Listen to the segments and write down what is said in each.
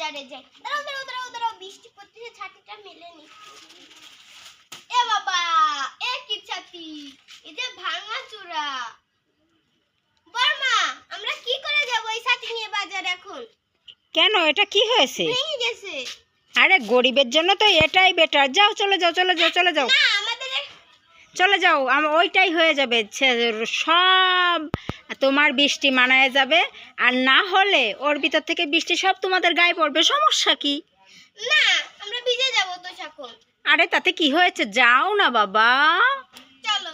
বাজারে যাই। দাঁড়াও দাঁড়াও দাঁড়াও দাঁড়াও বৃষ্টি পড়তেছে ছাতিটা মেলে নি। এ বাবা এ কি ছাতি? এই যে ভাঙা চূড়া। বর্মা আমরা কি করে যাব এই ছাতি নিয়ে বাজার এখন? কেন? এটা কি হয়েছে? ভেঙে গেছে। আরে গরিবের জন্য তো এটাই বেটার যাও চলে যাও চলে যাও চলে যাও। না চলে যাও আম- ওইটাই হয়ে যাবে। সব তোমার বৃষ্টি মানায় যাবে। আর না হলে ওর ভিতর থেকে বৃষ্টি সব তোমাদের গায়ে পড়বে সমস্যা কি? না আমরা ভিজে যাব তো এখন আরে তাতে কি হয়েছে? যাও না বাবা। চলো।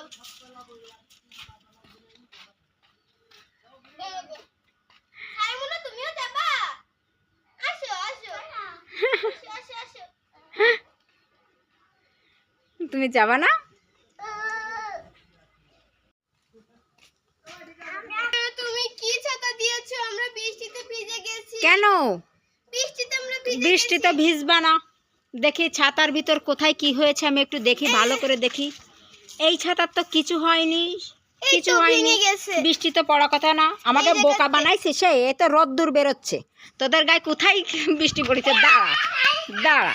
তুমিও যাবা? আসো আসো আসো আসো আসো। তুমি যাবা না তুমি কি ছাতা দিয়েছ আমরা বৃষ্টিতে ভিজে গেছি কেন? বৃষ্টিতে বৃষ্টি তো ভিজবা না। দেখি ছাতার ভিতর কোথায় কি হয়েছে আমি একটু দেখি ভালো করে দেখি। এই ছাতার তো কিছু হয়নি কিছু হয়নি। বৃষ্টি তো পড়া কথা না আমাকে বোকা বানাইছে সে এ তো রোদ্দুর বেরোচ্ছে। তোদের গায়ে কোথায় বৃষ্টি পড়েছে? দাঁড়া দাঁড়া।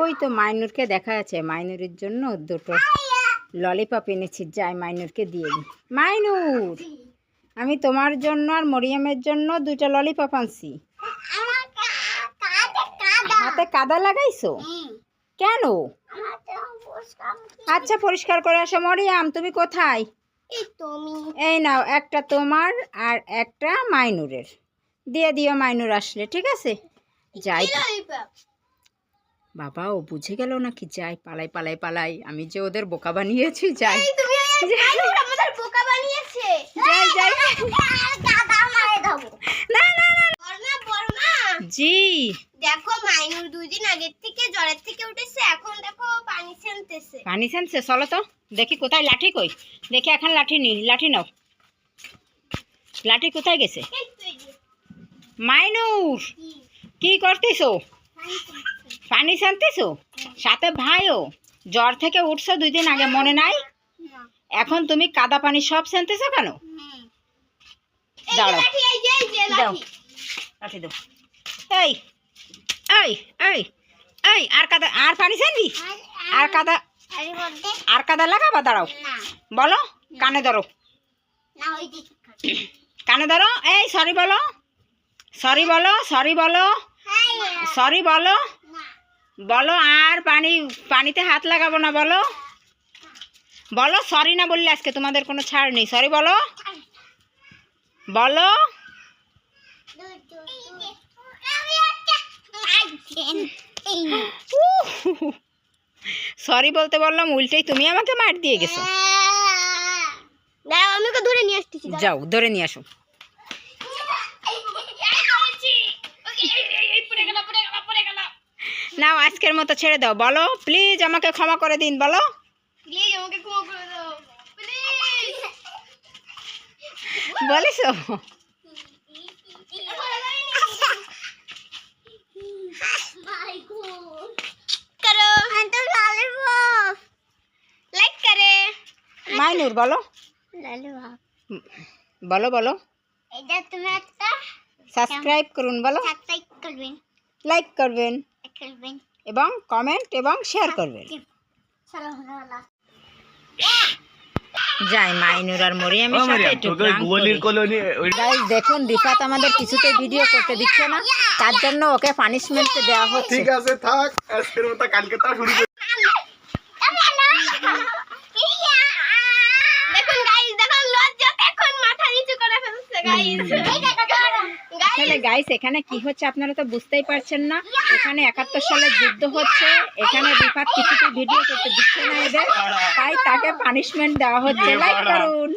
ওই তো মাইনুরকে দেখা যাচ্ছে মাইনুরের জন্য দুটো ললিপপ এনেছি যাই মাইনুরকে দিয়ে দিই। মাইনুর আমি তোমার জন্য আর মরিয়ামের জন্য দুটো ললিপপ আনছি। হাতে কাদা লাগাইছো? কেন? আচ্ছা পরিষ্কার করে আসো মরিয়াম তুমি কোথায়? এই নাও একটা তোমার আর একটা মাইনুরের। দিয়ে দিও মাইনুর আসলে ঠিক আছে? যাই। বাবা ও বুঝে গেল নাকি? যাই পালাই পালাই পালাই। আমি যে ওদের বোকা বানিয়েছি যাই। জি। দেখো মাইনুর দুই দিন আগের থেকে জ্বরের থেকে উঠেছে এখন দেখো পানি ছেনতেছে পানি সানছে চলো তো। দেখি কোথায় লাঠি কই? দেখি এখন লাঠি নি লাঠি নাও। লাঠি কোথায় গেছে? মাইনুর! কি? কি করতেছো? পানি ছেনতেছে। সাথে ভাইও? জ্বর থেকে উঠছো দুই দিন আগে মনে নাই? এখন তুমি কাদা পানি সব সানতেছো কেন? দাঁড়াও। দাও। লাঠি। দাও। এই এই এই এই আর কাদা আর পানি সানবি আর কাদা আর কাদা লাগাবা? দাঁড়াও। বলো কানে ধরো। কানে ধরো। এই সরি বলো। সরি বলো সরি বলো। সরি বলো। বলো আর পানি পানিতে হাত লাগাবো না বলো। বলো সরি না বললে আজকে তোমাদের কোনো ছাড় নেই। সরি বলো। বলো। সরি বলতে বললাম উল্টেই তুমি আমাকে মার দিয়ে গেছো। আমি ধরে নিয়ে আসতেছি যাও ধরে নিয়ে আসো। নাও আজকের মতো ছেড়ে দাও। বলো প্লিজ আমাকে ক্ষমা করে দিন বলো। বলিস? মাইনুর বলো। বলো বলো। সাবস্ক্রাইব করুন বলো। করবেন। লাইক করবেন। এবং কমেন্ট এবং শেয়ার করবেন। যাই মাইনুর আর মরিয়ামের সাথে একটু দেখুন রিফাত আমাদের কিছুতে ভিডিও করতে দিচ্ছে না। তার জন্য ওকে পানিশমেন্ট দেওয়া হচ্ছে। ঠিক আছে থাক আজকের মতো কালকে তাও শুরু দেখুন গাইস দেখুন লজ্জা এখন মাথা নিচু করে ফেলছে গাইস আসলে গাইস এখানে কি হচ্ছে আপনারা তো বুঝতেই পারছেন না। এখানে একাত্তর সালে যুদ্ধ হচ্ছে, এখানে বিপাদ কিছুতে ভিডিও করতে দিচ্ছে না এদের। তাই তাকে পানিশমেন্ট দেওয়া হচ্ছে। লাইক করুন।